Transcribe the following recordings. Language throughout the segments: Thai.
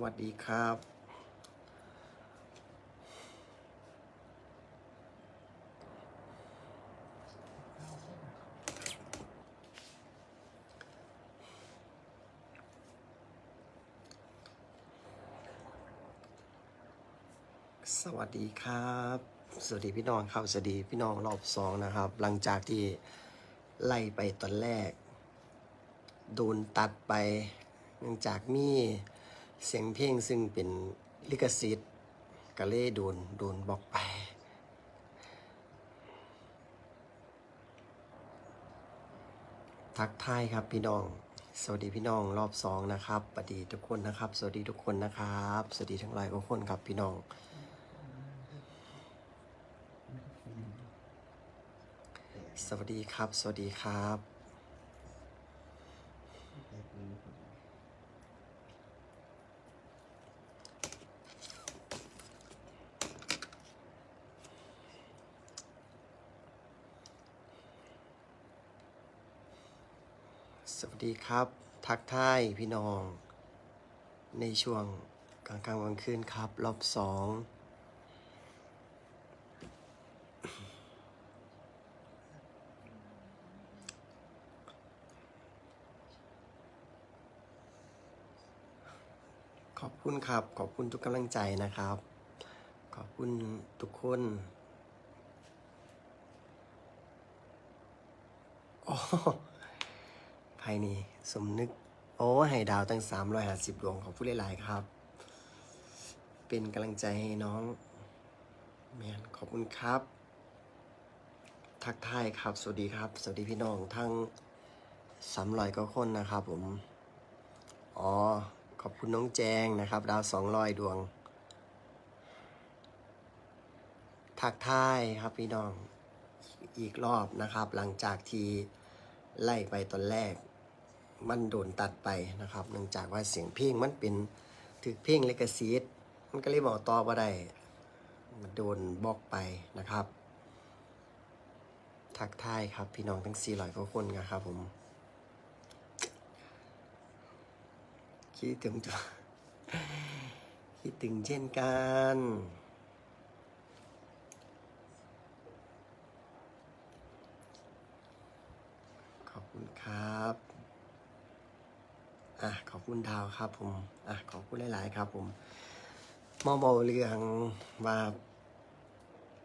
วัสดีครับ สวัสดีครับ สวัสดีพี่น้องครับ สวัสดีพี่น้องรอบสองนะครับ หลังจากที่ไล่ไปตอนแรก โดนตัดไป เนื่องจากมี เสียงเพลงซึ่งเป็นลิขสิทธิ์ก็เลยโดนโดนบล็อกไป ทักทายครับพี่น้อง สวัสดีพี่น้องรอบสองนะครับสวัสดีทุกคนนะครับ สวัสดีทุกคนนะครับ สวัสดีทั้งหลายทุกคนครับพี่น้องสวัสดีครับ สวัสดีครับ สวัสดี ครับ ทักทายพี่น้อง ในช่วงกลางกลางวันคืนครับ รอบสองขอบคุณครับ ขอบคุณทุกกำลังใจนะครับ ขอบคุณทุกคนอ๋อ ภายในสมนึก โอ้ให้ดาวตั้ง 350 ดวงขอบคุณหลายๆครับ เป็นกำลังใจให้น้องแมนขอบคุณครับ ทักทายครับ สวัสดีครับ สวัสดีพี่น้องทั้งสามร้อยกว่าคนนะครับผม อ๋อ ขอบคุณน้องแจงนะครับ ดาวสองร้อยดวง ทักทายครับพี่น้องอีกรอบนะครับ หลังจากที่ไล่ไปตอนแรก มันโดนตัดไปนะครับเนื่องจากว่าเสียงเพลงมันเป็นถือเพลงเลกซีดมันก็เลยบอกต่อว่าได้มันโดนบล็อกไปนะครับ ทักทายครับพี่น้องทั้ง400กว่าคนนะครับผมคิดถึงตัวคิดถึงเช่นกันขอบคุณครับ อะขอบคุณดาวครับผมอะขอบคุณหลาย ๆ ครับ ผมมาเมาเรื่องว่า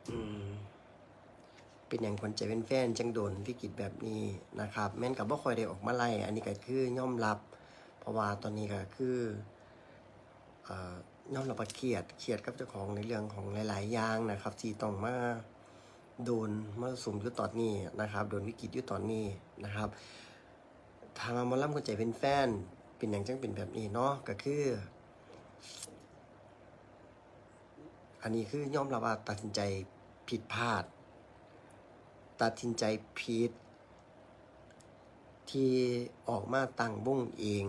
อืมเป็นอย่างคนใจเป็นแฟนจังโดนที่กิจแบบนี้นะครับ แม่นกับว่าคอยได้ออกมาไล่อันนี้ก็คือย่อมรับ เพราะว่าตอนนี้ก็คือเอ่อย่อมรับเครียดเครียดกับเจ้าของในเรื่องของหลาย ๆ อย่างนะครับที่ต้องมาโดนมาสุ่มอยู่ตอนนี้นะครับ โดนวิกฤตอยู่ตอนนี้นะครับทางมาล่ำคนใจเป็นแฟน เป็นอย่างจังเป็นแบบนี้เนาะก็คือ อันนี้คือย่อมรับว่าตัดสินใจผิดพลาด ตัดสินใจผิด ที่ออกมาตั้งวงเอง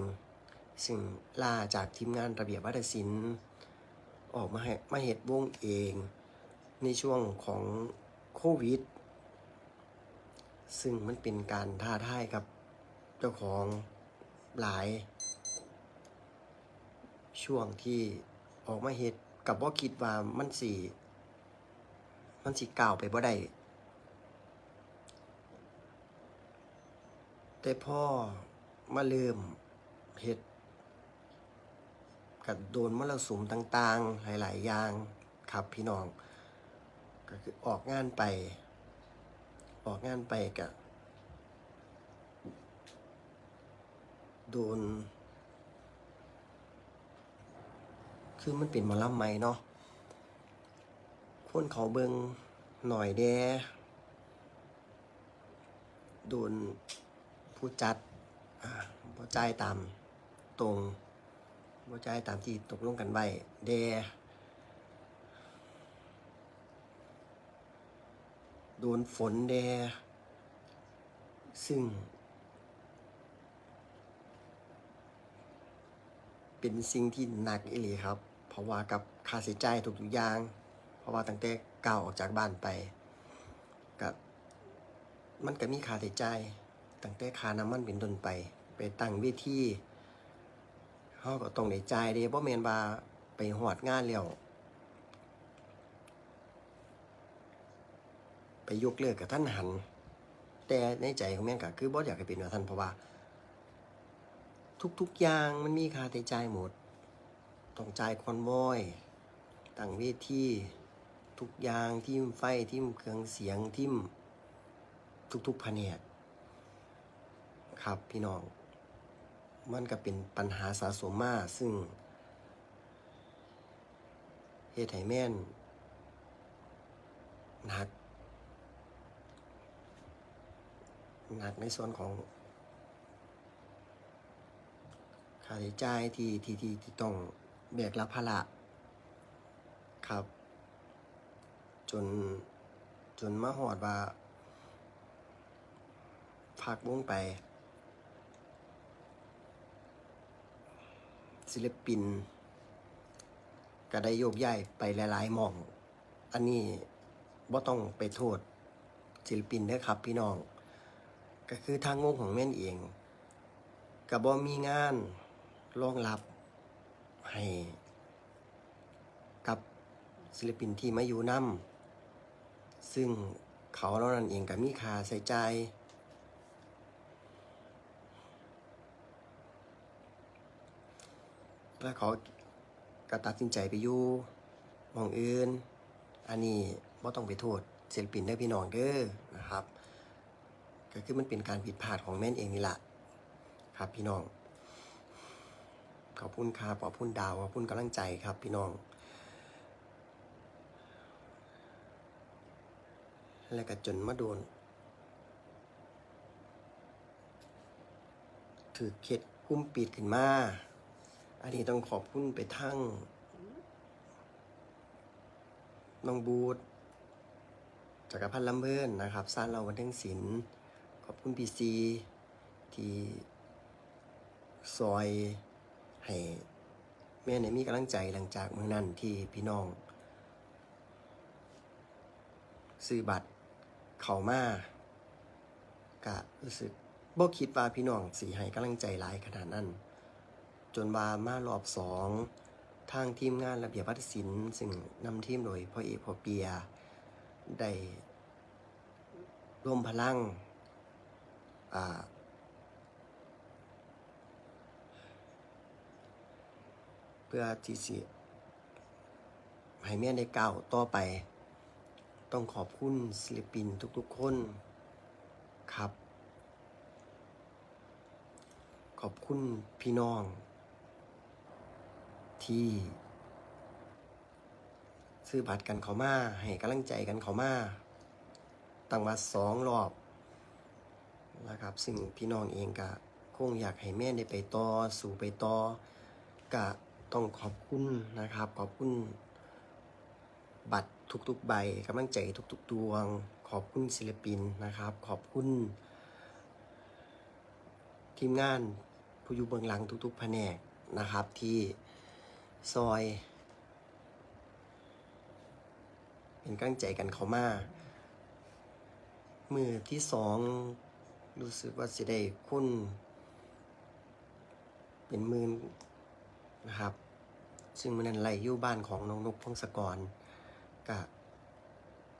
ซึ่งล่าจากทีมงานระเบียบวัฒนศิลป์ออกมาให้มาเหตุวงเอง ในช่วงของโควิด ซึ่งมันเป็นการท้าทายกับเจ้าของหลาย ช่วงที่ออกมาเหตุกับว่าคิดว่ามันสีมันสีก่าวไปบ่ได้แต่พ่อมาเริ่มเห็ดกับโดนมรสุมต่าง ๆ หลาย ๆ อย่างครับพี่น้อง ก็คือออกงานไป ออกงานไปกับโดน คือมันเป็นหมอลำไหมเนาะคนเขาเบิงหน่อยแดโดนผู้จัดบ่จ่ายตามตรงบ่จ่ายตามที่ตกลงกันไว้แดโดนฝนแดซึ่ง เป็นสิ่งที่หนักอีหลีครับ เพราะว่ากับค่าใช้จ่ายทุกอย่าง เพราะว่าตั้งแต่ก้าวออกจากบ้านไปกับมันก็มีค่าใช้จ่ายตั้งแต่ค่าน้ำมันเป็นต้นไป ไปตั้งเวทีเฮาก็ต้องได้จ่ายเด้บ่แม่นว่าไปฮอดงานแล้วไปยกเลิกกับท่านหัน แต่ในใจของแม่ก็คือบ่อยากให้เป็นแบบท่านเพราะว่า ทุกๆอย่างมันมีค่าใช้จ่ายหมด ต้องจ่ายคอนวอยตั้งเวทีทุกอย่างทิมไฟทิมเครื่องเสียงทิมทุกๆแผนกครับพี่น้อง มันก็เป็นปัญหาสะสมมาซึ่งเฮ็ดให้แม่นหนักหนักในส่วนของ ค่าใช้จ่ายที่ที่ที่ที่ต้องแบกรับภาระครับ จนจนมาหอดว่าพักวงไป ศิลปิน ก็ได้โยกย้ายไปหลายๆมอง อันนี้บ่ต้องไปโทษศิลปินเด้อครับ พี่น้อง ก็คือทางวงของแม่นเองก็บ่มีงาน รองรับให้กับศิลปินที่มาอยู่นํซึ่งเขาเหล่านั้นเองก็มีค่าใช้จ่ายแล้วเขาก็ตัดสินใจไปอยู่มองอื่น อันนี้บ่ต้องไปโทษศิลปินได้พี่น้องเด้อนะครับ ก็คือมันเป็นการผิดพลาดของแม่นเองนี่แหละครับพี่น้อง ขอบคุณครับขอบคุณดาวขอบคุณกำลังใจครับ พี่น้อง และก็จนมาโดน ถือเข็ดกุ้มปิดขึ้นมา อันนี้ต้องขอบคุณไปทั้งน้องบูธจักรพันธ์ลำเบินนะครับสร้างเราวันเทิงศิลป์ขอบคุณพีซีที่ซอย ให้แม่เนี่ยมีกำลังใจหลังจากเมื่อนั้นที่พี่น้อง ซื้อบัตรเข้ามากะรู้สึกบ่คิดว่าพี่น้องสีให้กำลังใจหลายขนาดนั้น จนว่ามารอบสองทางทีมงานระเบียบวัฒนศิลป์ซึ่งนำทีมโดยพ่อเอกพ่อเปียได้ร่วมพลังอ่า เพื่อที่สิให้แม่ได้ก้าวต่อไป ต้องขอบคุณศิลปินทุกๆคนครับ ขอบคุณพี่น้อง ที่ ซื้อบัตรกันเขามาให้กำลังใจกันเขามาตั้งมาสองรอบนะครับ ซึ่งพี่น้องเองก็คงอยากให้แม่ได้ไปต่อสู่ไปต่อก็ ต้องขอบคุณนะครับ ขอบคุณบัตรทุกๆใบกำลังใจทุกๆดวง ขอบคุณศิลปินนะครับ ขอบคุณ ทีมงานผู้อยู่เบื้องหลังทุกๆแผนกนะครับที่ซอย เป็นกำลังใจกันเขามามือที่สองรู้สึกว่าสิได้คุณเป็นหมื่น นะครับ ซึ่งมันนั้นไหลอยู่บ้านของน้องนกพงศกรก็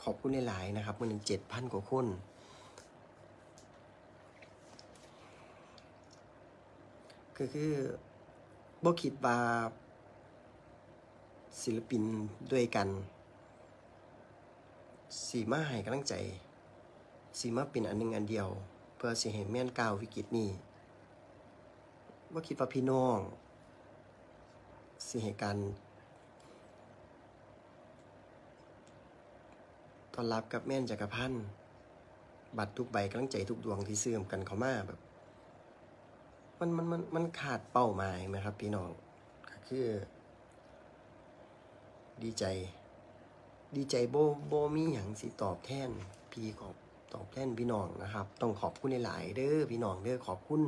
ขอบคุณหลายๆนะครับมันเจ็ดพันกว่าคนก็คือบ่คิดว่าศิลปินด้วยกันสีมาให้กำลังใจสีมาเป็นอันหนึ่งอันเดียว เพื่อสิให้แม่นก้าววิกฤตนี้ว่าคิดว่าพี่น้อง สิให้การต้อนรับกับแม่นจักรพันธ์บัตรทุกใบกำลังใจทุกดวงที่เสื่อมกันเขามาแบบ มันมันมันมันขาดเป้าหมายไหมครับ พี่น้องก็คือ ดีใจ ดีใจโบโบมีอย่างสิตอบแทนพี่ขอบตอบแทนพี่น้องนะครับ ต้องขอบคุณหลาย ๆ เด้อพี่น้องเด้อขอบคุณ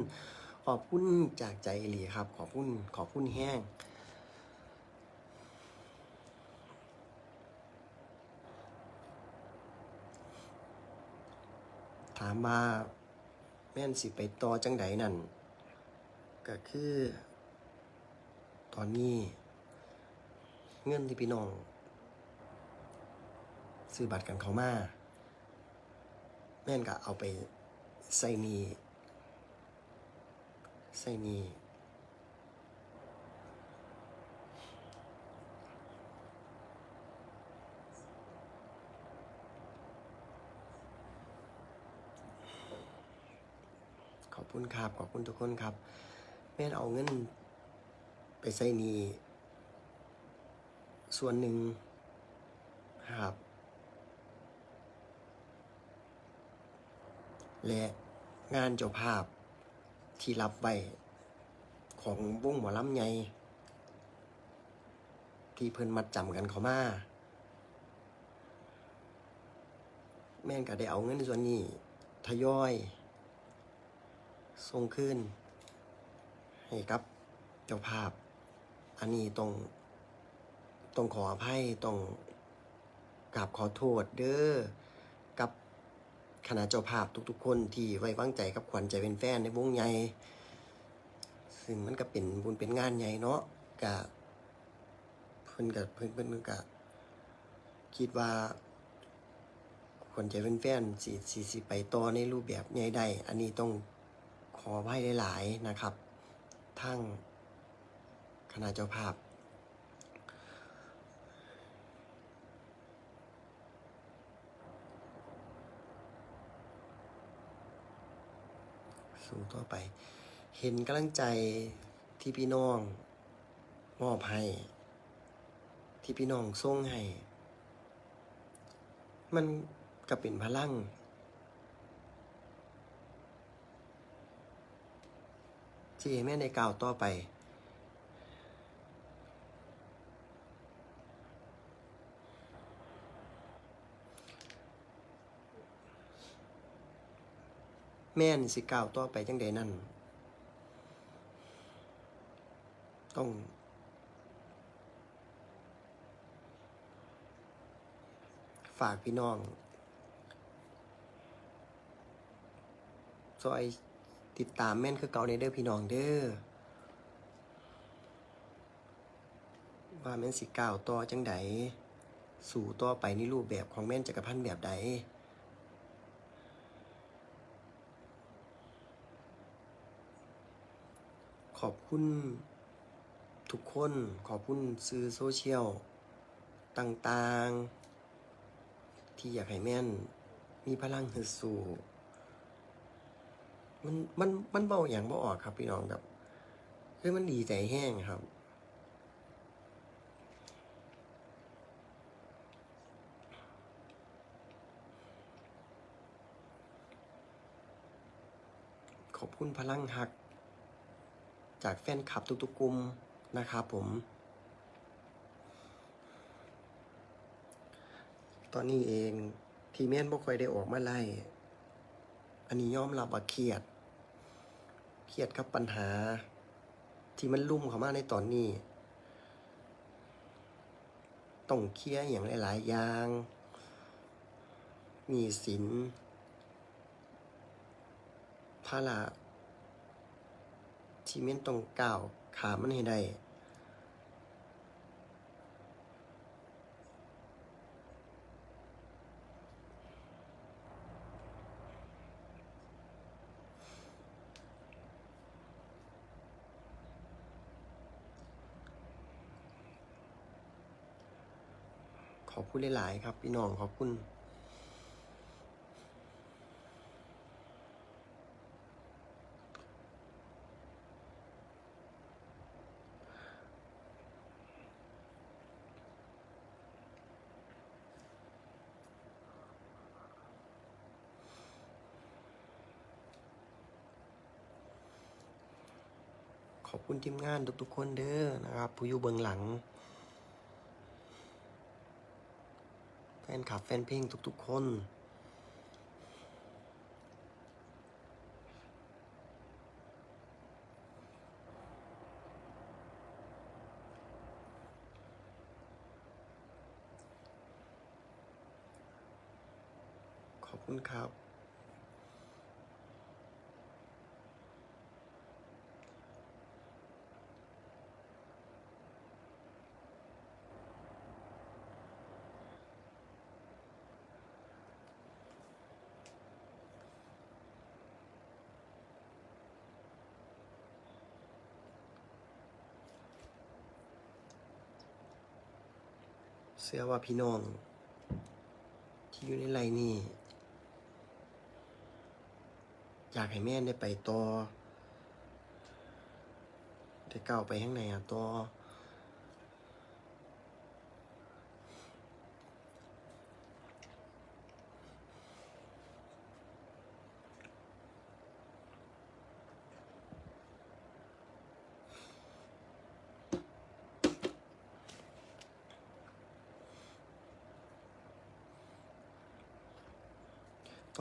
ขอบคุณจากใจอีหลีครับ ขอบคุณขอบคุณแห้ง ถามว่าแม่นสิไปต่อจังไดนั่น ก็คือ ตอนนี้ เงินที่พี่น้องซื้อบัตรกันเขามาแม่นก็เอาไปใส่หนีใส่หนี อบคุณครับขอบคุณทุกคนครับ แม่เอาเงินไปใส่หนีส่วนหนึ่งครับ และงานเจ้าภาพที่รับไว้ของวงหมอลำใหญ่ที่เพิ่นมัดจำกันเขามาแม่นก็ได้เอาเงินส่วนนี้ทยอย ส่งคืนให้กับ เจ้าภาพ อันนี้ต้องต้องขออภัยต้องกราบขอโทษเด้อกับคณะเจ้าภาพทุกๆ คนที่ไว้วางใจกับขวัญใจเป็นแฟนในวงใหญ่ซึ่งมันก็เป็นบุญเป็นงานใหญ่เนาะกะเพิ่นกับเพิ่นเพิ่นกะคิดว่าขวัญใจเป็นแฟนสิสิสิไปต่อในรูปแบบใหญ่ได้ อันนี้ต้อง ขอให้หลาย ๆ นะครับ ทั้งคณะเจ้าภาพ สู่ต่อไป เห็นกำลังใจที่พี่น้องมอบให้ ที่พี่น้องส่งให้ มันก็เป็นพลัง ที่แม่ในกล่าวต่อไป แม่นสิกล่าวต่อไปจังใดนั่น ต้องฝากพี่น้องซอย ติดตามแม่นคือเก่าในเด้อพี่น้องเด้อว่าแม่นสิกล่าวต่อจังใดสู่ต่อไปในรูปแบบของแม่นจักรพันธ์แบบใดขอบคุณทุกคนขอบคุณสื่อโซเชียลต่างๆ ที่อยากให้แม่นมีพลังฮึดสู้ มันมันมันเบาอย่างบ่ออกครับ พี่น้องแบบเฮ้ยมันดีใจแห้งครับ ขอบคุณพลังหัก จากแฟนคลับทุกๆกลุ่มนะครับผม ตอนนี้เอง ทีเมนบ่ค่อยได้ออกมาไล่ อันนี้ยอมรับว่าเครียด เครียดกับปัญหา ที่มันลุ่มเข้ามาในตอนนี้ ต้องเคลียร์อย่างหลาย ๆ อย่าง มีสินภาระที่ม่นต้องก้าวขามันให้ได้ อบคุณหลาย ๆ ครับ พี่น้องขอบคุณขอบคุณทีมงานทุกๆคนเด้อนะครับ ผู้อยู่เบื้องหลัง ฟนคลับแฟนเพลงทุกๆ คน ขอบคุณครับ เสื้อว่าพี่น้อง ที่อยู่ในไรนี่อยากให้แม่ได้ไปต่อได้ก้าวไปข้างในอะต่อ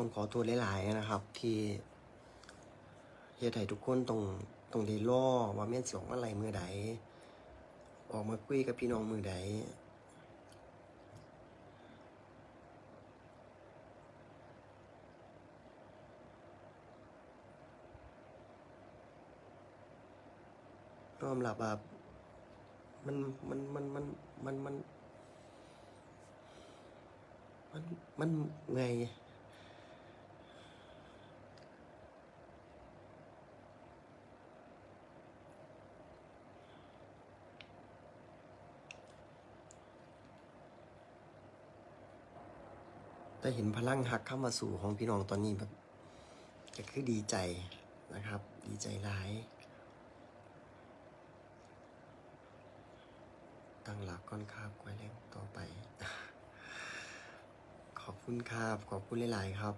ต้องขอโทษหลายๆนะครับ ที่เฮ็ดให้ทุกคนต้องต้องได้รอว่าแม่นสิออกมาอะไรมือใดออกมาคุยกับพี่น้องมือใดยอมรับว่ามันมันมันมันมันมันมันมันไง แต่เห็นพลังหักเข้ามาสู่ของพี่น้องตอนนี้แบบก็คือดีใจนะครับ ดีใจร้าย ตั้งหลักก้อนคาบไว้แรงต่อไป ขอบคุณครับ ขอบคุณหลาย ๆ ครับ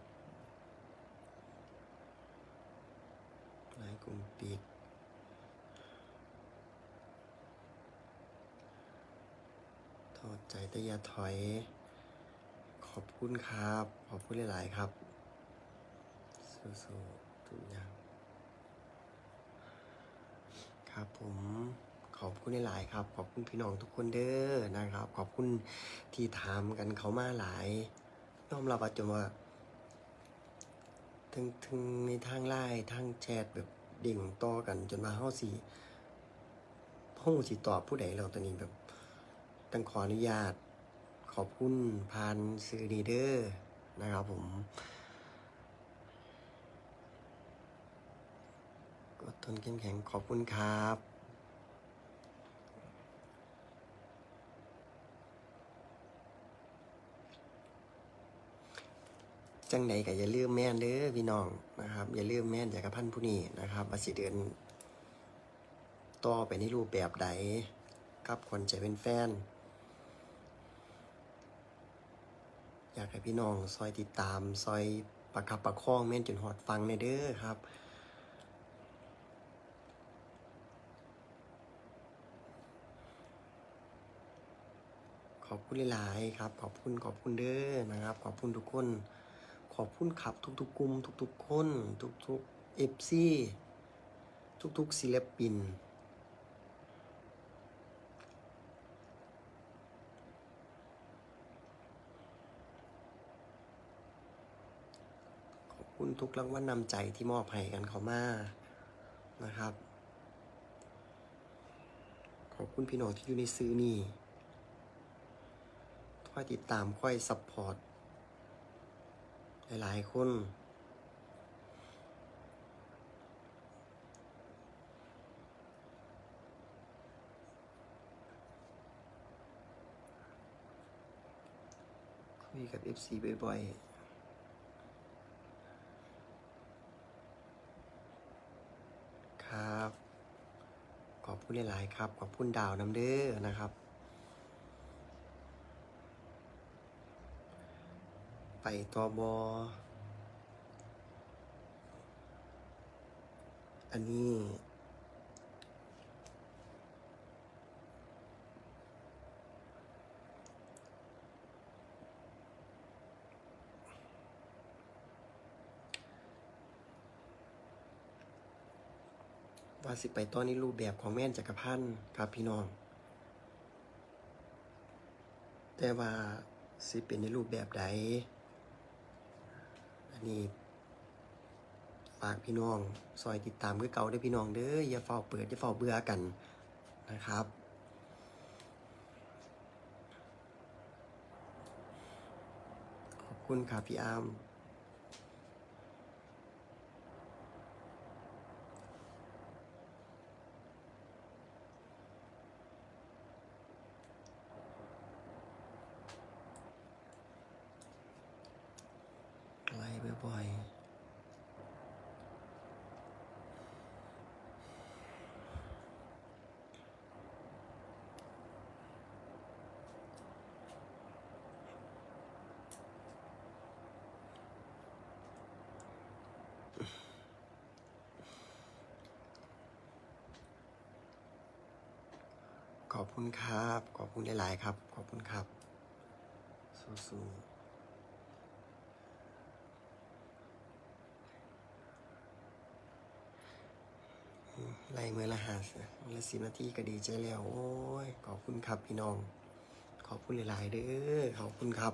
หลายกลุ่มปิดถอดใจแต่อย่าถอย ขอบคุณครับ ขอบคุณหลาย ๆ ครับ สู้ๆทุกอย่าง ครับผมขอบคุณหลาย ๆ ครับ ขอบคุณพี่น้องทุกคนเด้อนะครับ ขอบคุณที่ถามกันเขามาหลายยอมรับว่าจนว่าทั้งทั้งในทางไลน์ทางแชทแบบดิ่งต่อกันจนมาเฮาสิห้องสิตอบผู้ใดเราตอนนี้แบบต้องขออนุญาต ขอบคุณพานซื้อดีเดอร์นะครับผม ก็ทนเข้มแข็งขอบคุณครับจังใดก็อย่าลืมแม่นเด้อพี่น้องนะครับ อย่าลืมแม่นจากพันผู้นี้นะครับว่าสิเดือนต่อไปในรูปแบบใดกับคนใจเป็นแฟน อยากให้พี่น้องซอยติดตาม ซอยประคับประคองแม่นจนหอดฟังในเด้อครับ ขอบคุณหลายๆครับ ขอบคุณขอบคุณเด้อนะครับ ขอบคุณทุกคน ขอบคุณครับทุกๆกลุ่มทุกๆคน ทุกๆเอฟซีทุกๆศิลปิน ขอบ คุณทุกรางวัลนำใจที่มอบให้กันเขามานะครับ ขอบคุณพี่น้องที่อยู่ในซื้อนี่คอยติดตามคอยซัพพอร์ตหลายๆคนคุยกับ FC บ่อยๆ ครับ ขอบคุณหลายๆครับ ขอบคุณดาวน้ำเด้อนะครับ ไปตัวบอ อันนี้ ว่าสิไปต้อนนี้รูปแบบของแม่นจักรพันธ์ครับพี่น้อง แต่ว่าสิเป็นในรูปแบบใดอันนี้ฝากพี่น้องซอยติดตามคือเก่าได้พี่น้องเด้ออย่าเฝ้าเปิดอย่าเฝ้าเบื่อกันนะครับ ขอบคุณครับพี่อาม บ่อยขอบคุณครับ ขอบคุณหลาย ๆ ครับ ขอบคุณครับ สู้ๆ ไล่เมื่อละหาเมื่อละสิบนาทีก็ดีใจแล้ว โอ้ย ขอบคุณครับพี่น้อง ขอบคุณหลาย ๆ เด้อ ขอบคุณครับ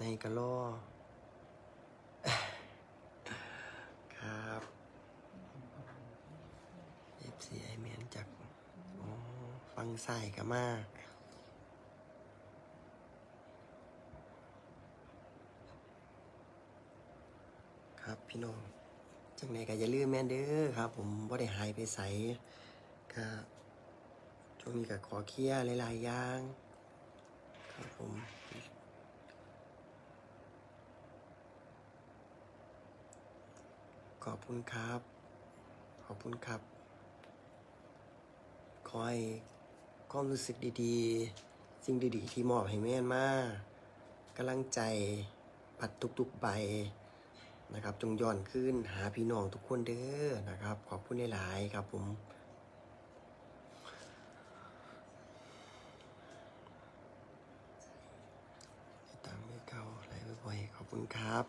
ในกะล่อ ครับ FCI เมียนจากอ๋อ ฟังใส่กันมากครับพี่น้องจังไหนก็อย่าลืมแม่นเด้อครับ ผมบ่ได้หายไปใสก็ช่วงนี้ก็ขอเคลียร์หลายๆอย่างครับผมขอบคุณครับ ขอบคุณครับขอให้ ความรู้สึกดีๆ สิ่งดีๆ ที่มอบให้แม่นมากกำลังใจปัดทุกๆใบนะครับ จงย้อนขึ้นหาพี่น้องทุกคนเด้อนะครับ ขอบคุณหลายๆครับผมตามไม่เก่าไลบ่อยๆขอบคุณครับ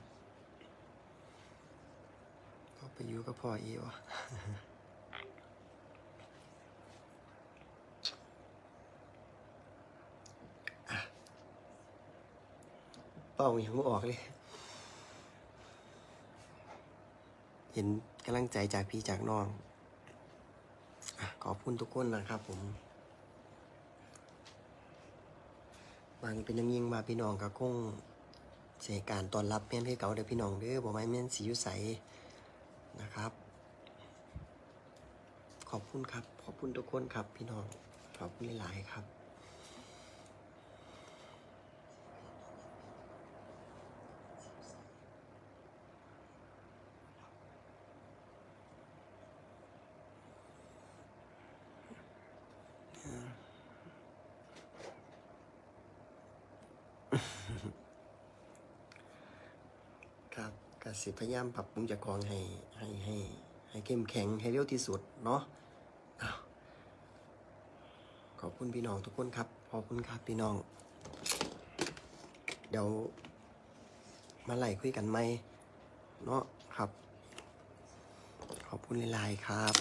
ก็ไปอยู่กับพ่ออีวะ เป้าอย่างออกเลย เห็นกำลังใจจากพี่จากน้องอขอบคุณทุกคนนะครับผมบางเป็นยังยิงมาพี่น้องก็คงเสียการตอนรับแม่นพี่เก่าเด้อพี่น้องเด้อบอกไม่แม่นสียุใสนะครับ ขอบคุณครับ ขอบคุณทุกคนครับพี่น้อง ขอบคุณหลายๆครับก สิพยายามปรับปรุงจากของให้ให้ให้ให้เข้มแข็งให้เร็วที่สุดเนาะขอบคุณพี่น้องทุกคนครับ ขอบคุณครับพี่น้อง เดี๋ยวมาไล่คุยกันไหมเนาะครับ ขอบคุณหลายๆครับ